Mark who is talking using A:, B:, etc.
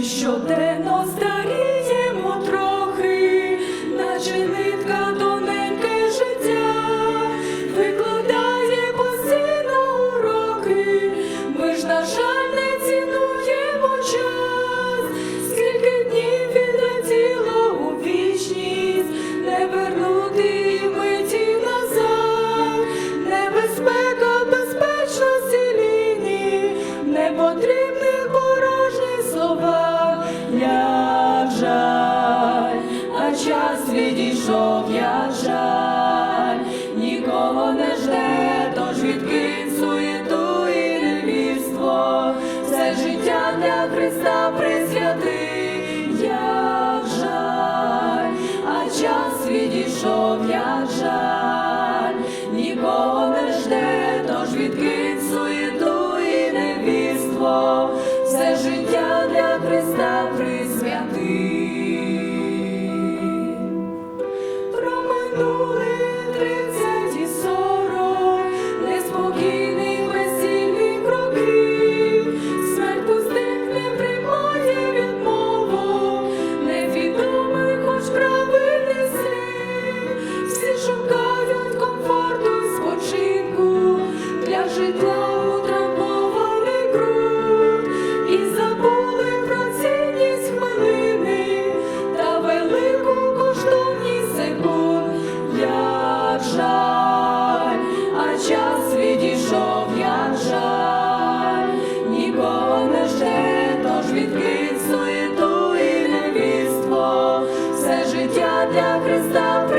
A: щоденно старіємо трохи, наче нитка тоненьке життя, викладає постійно уроки, ми ж, на жаль, відійшов, як жаль, нікого не жде, тож відкинь суєту і невірство, все життя для Христа присвяти, як жаль, а час відійшов, як жаль, нікого не жде, тож відкинь суєту і невірство, Hallelujah. Христа